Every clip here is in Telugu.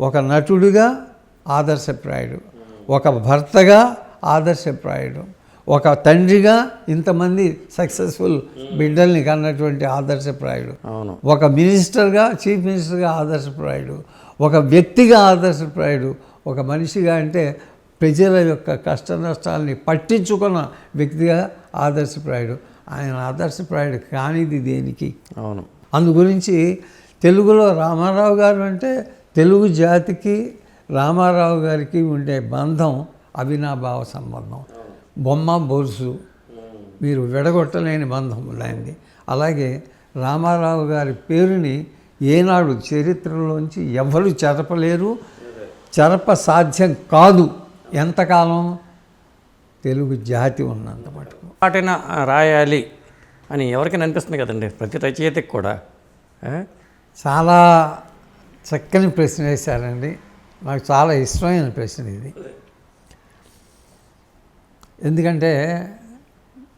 ఒక నటుడిగా ఆదర్శప్రాయుడు ఒక భర్తగా ఆదర్శప్రాయుడు ఒక తండ్రిగా ఇంతమంది సక్సెస్ఫుల్ బిడ్డల్ని కన్నటువంటి ఆదర్శప్రాయుడు అవును. ఒక మినిస్టర్గా చీఫ్ మినిస్టర్గా ఆదర్శప్రాయుడు ఒక వ్యక్తిగా ఆదర్శప్రాయుడు ఒక మనిషిగా అంటే ప్రజల యొక్క కష్ట నష్టాలని పట్టించుకున్న వ్యక్తిగా ఆదర్శప్రాయుడు. ఆయన ఆదర్శప్రాయుడు కానిది దేనికి? అవును. అందు గురించి తెలుగులో రామారావు గారు అంటే తెలుగు జాతికి రామారావు గారికి ఉండే బంధం అవినాభావ సంబంధం. బొమ్మ బొరుసు మీరు విడగొట్టలేని బంధం లాంటి అలాగే రామారావు గారి పేరుని ఏనాడు చరిత్రలోంచి ఎవరు చెరపలేరు? చెరప సాధ్యం కాదు. ఎంతకాలం? తెలుగు జాతి ఉన్నంత మటుకు. పాటైనా రాయాలి అని ఎవరికైనా అనిపిస్తుంది కదండి. ప్రతి రచయితకి కూడా? చాలా చక్కని ప్రశ్న వేశారండి. నాకు చాలా ఇష్టమైన ప్రశ్న ఇది. ఎందుకంటే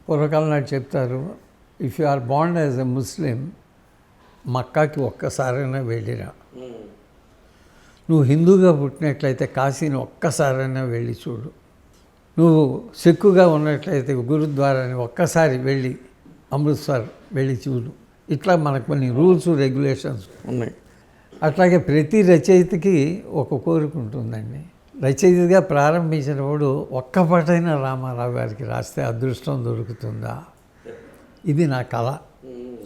పూర్వకాలం నాడు చెప్తారు ఇఫ్ యు ఆర్ బాండ్ యాజ్ ఎ ముస్లిం మక్కాకి ఒక్కసారైనా వెళ్ళిరా. నువ్వు హిందూగా పుట్టినట్లయితే కాశీని ఒక్కసారైనా వెళ్ళి చూడు. నువ్వు సిక్కుగా ఉన్నట్లయితే గురుద్వారాని ఒక్కసారి వెళ్ళి అమృత్సర్ వెళ్ళి చూడు. ఇట్లా మనకు కొన్ని రూల్స్ రెగ్యులేషన్స్ ఉన్నాయి. అట్లాగే ప్రతి రచయితకి ఒక కోరిక ఉంటుందండి. రచయితగా ప్రారంభించినప్పుడు ఒక్క పాటైనా రామారావు గారికి రాస్తే అదృష్టం దొరుకుతుందా? ఇది నా కళ